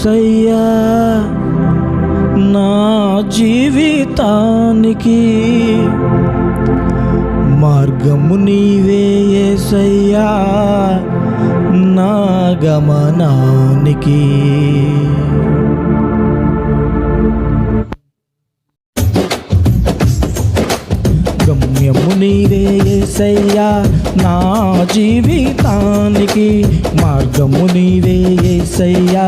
ఏసయ్యా నా జీవితానికి మార్గము నీవే ఏసయ్యా నా గమనానికి. గమ్యము నీవే ఏసయ్యా. నా జీవితానికి మార్గము నీవే ఏసయ్యా.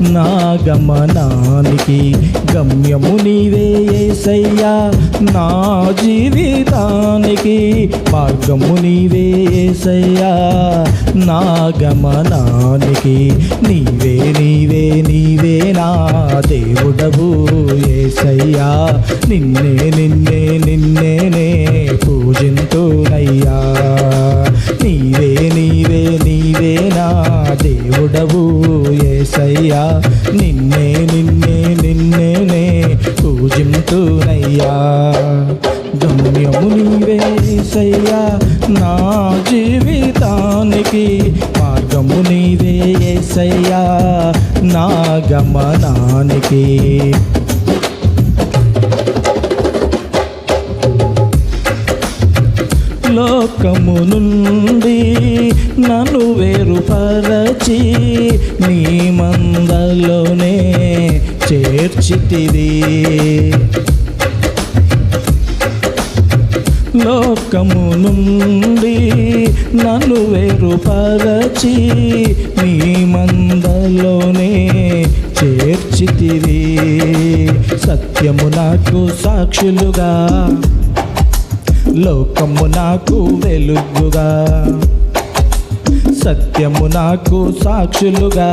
నా గమనానికి గమ్యము నీవే ఏసయ్యా. నా జీవితానికి మార్గము నీవే ఏసయ్యా. నా గమనానికి నీవే నీవే నీవే నా దేవుడవు ఏసయ్యా. నిన్నే నిన్నే నిన్నేనే లోకము నుండి నన్ను వేరుపరచి నీ మందలోనే చేర్చితివి. లోకము నుండి నన్ను వేరుపరచి నీ మందలోనే చేర్చితివి. సత్యము నాకు సాక్షులుగా లోకము నాకు వెలుగుగా సత్యము నాకు సాక్షులుగా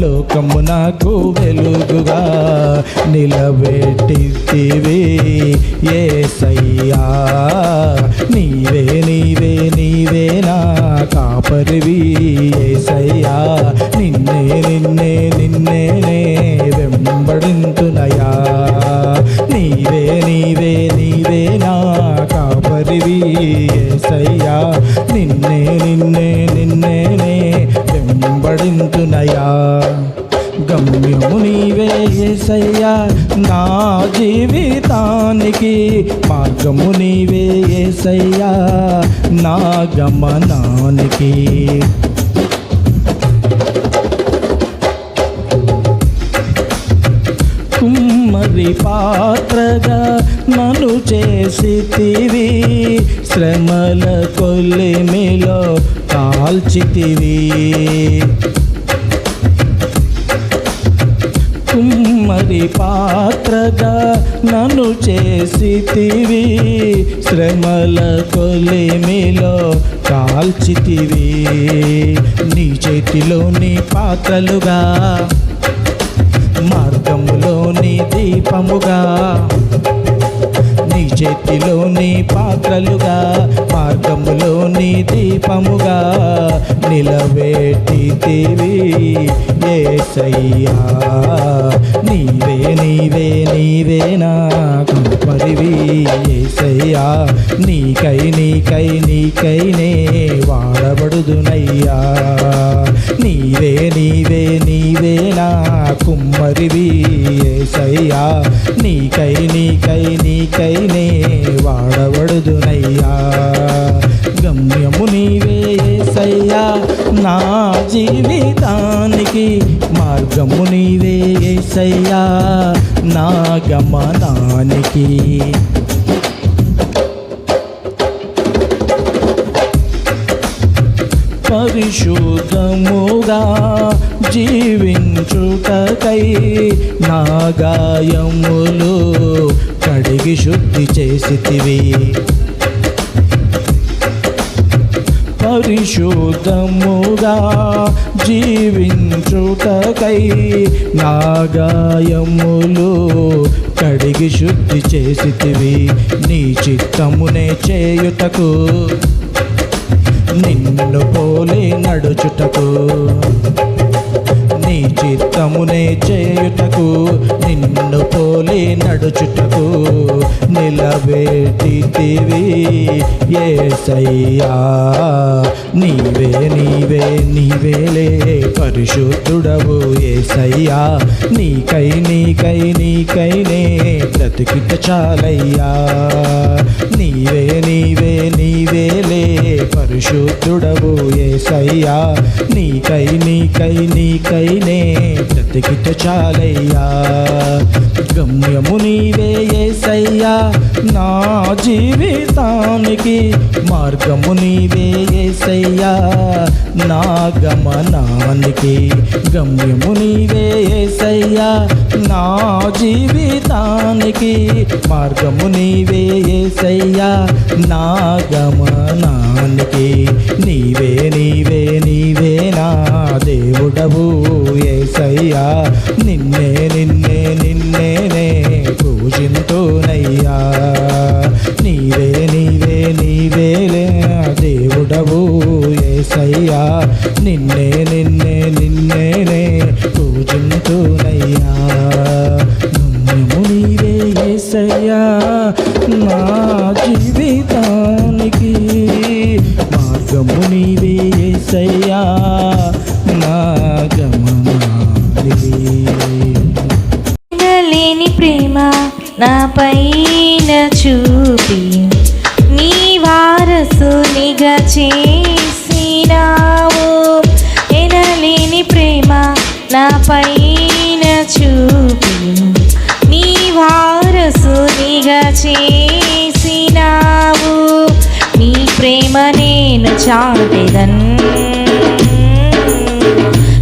లోకము నాకు వెలుగుగా నిలబెట్టితివి ఏసయ్యా. నీవే నీవే నీవే నా కాపరివి ఏ సయ్యా నిన్నే నిన్నే నిన్నేనే వెంబడింతునయా. నీవే నీవే నీ ఏసయ్యా నిన్నే నిన్నే నిన్నేనే వెంబడింతునయా గమ్యము నీవే ఏసయ్యా నా జీవితానికి మార్గము నీవే ఏసయ్యా నా గమనానికి. కుమ్మరి పాత్రగా నన్ను చేసితివి. శ్రమల కొల్లిమిలో కాల్చితివి. కుమ్మరి పాత్రగా నన్ను చేసితివి. శ్రమల కొలిమిలో కాల్చితివి. నీ చేతిలోని పాత్రలుగా మార్గంలోని దీపముగా నీ చేతిలోని పాత్రలుగా మార్గములోని దీపముగా నిలబెట్టితివి ఏసయ్యా. నీవే నీవే నీవే నా కంపరివి ఏసయ్యా. నీకై నీకై నీకైనే వాడబడుదునయ్యా. నీ ఏసయ్యా నా గమనానికి. పరిశుద్ధముగా జీవించుటకై నా గాయములు కడిగి శుద్ధి చేసితివి. పరిశుద్ధముగా జీవించుటకై నాగాయములు కడిగి శుద్ధి చేసితివి. నీ చిత్తమునే చేయుటకు నిన్ను పోలి నడుచుటకు. నీ చిత్తమునే చేయుటకు నిన్ను పోలి నడుచుటకు నిలబెట్టితివి ఏసయ్యా. నీవే నీవే నీవేలే పరిశుద్ధుడవు ఏసయ్యా. నీకై నీకై నీకైనే బ్రతికిట చాలయ్యా. నీవే నీవే నీవేలే పరిశుద్ధుడవు చాలయ్యా. నీకై నీకై నీకైనే బ్రతికిట చాలయ్యా. గమ్యము నీవే ఏసయ్యా. నా జీవితానికి మార్గము నీవే ఏసయ్యా. నా గమనానికి గమ్యము నీవే ఏసయ్యా. నా జీవితానికి మార్గము నీవే ఏసయ్యా. నా గమనానికి నీవే నీవే నీవే నా దేవుడవు ఏసయ్యా. నిన్నే నా జీవితానికి మార్గము నీవే ఏసయ్యా. నా గమనానికి లేని ప్రేమ నా పైన చూపి నీ వారసునిగా చేసినావు నేను చాటెదన్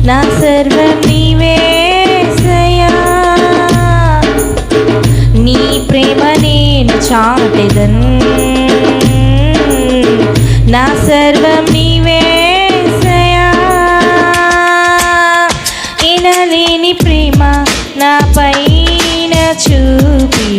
నా సర్వం నీవేసయా నీ ప్రేమ నేను చాటెదన్ నా సర్వం నీవేసయా ఎనలేని ప్రేమ నా పైన చూపి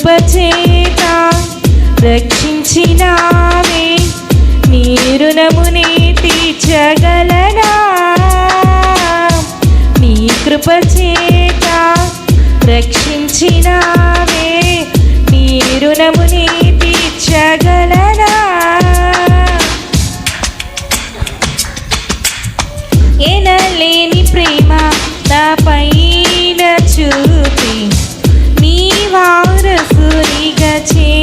కృపచేత కృప చేత రక్షించినావే. నీ రుణముని తీర్చగలనా నీ కృప చేత రక్షించినావే. నీ రుణముని తీర్చగలనా ఎనలేని ప్రేమ నా పైన చూపి. నీవా వారసునిగా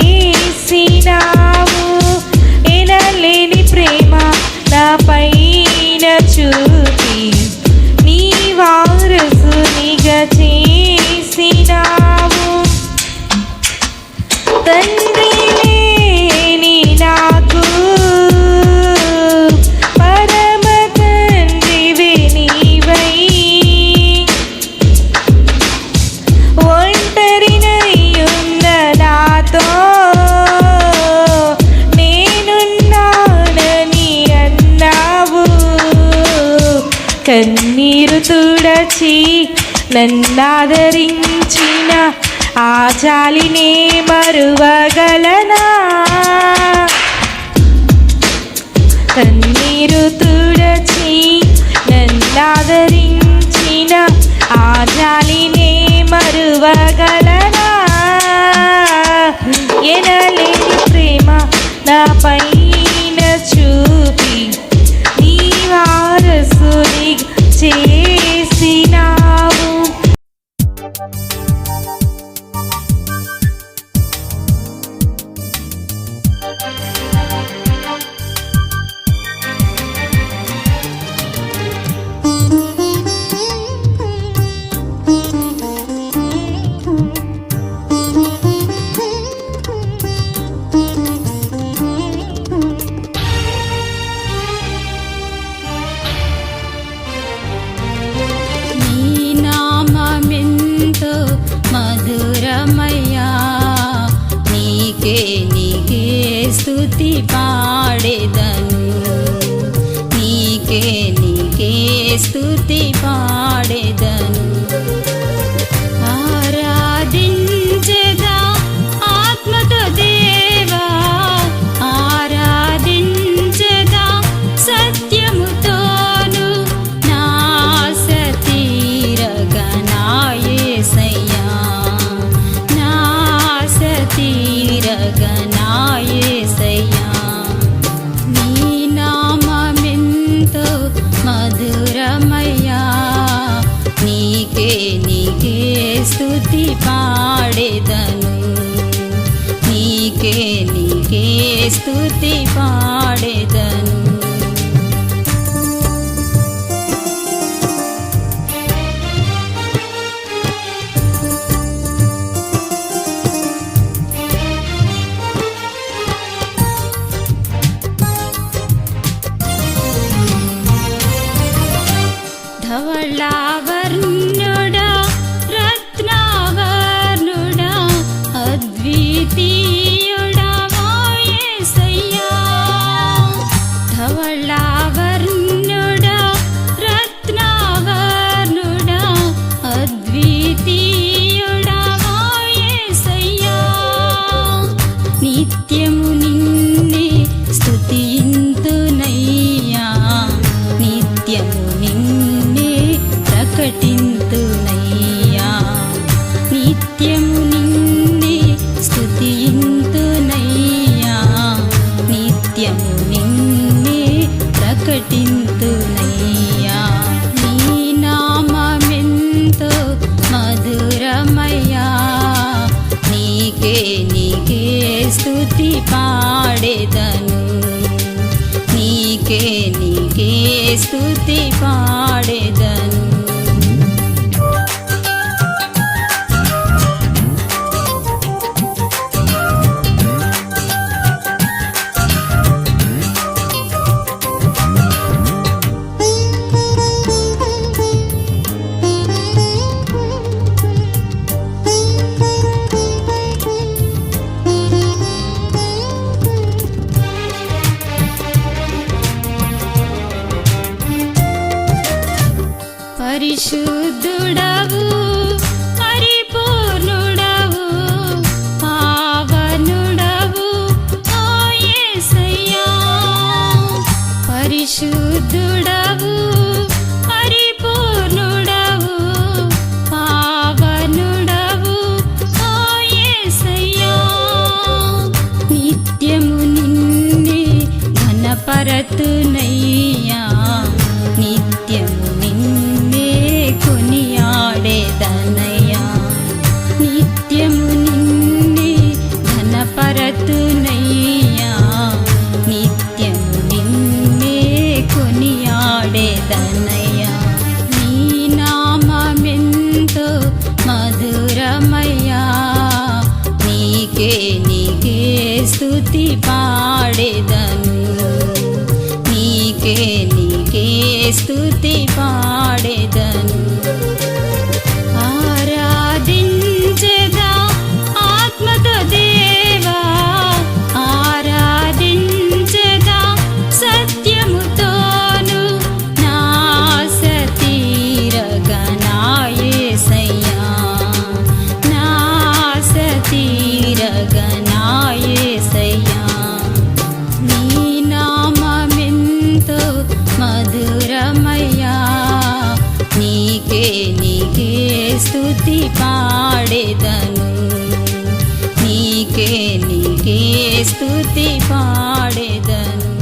నీకే స్తుతి స్తుతి పరిశుద్ధుడవు నీకే స్తుతి పాడేదను.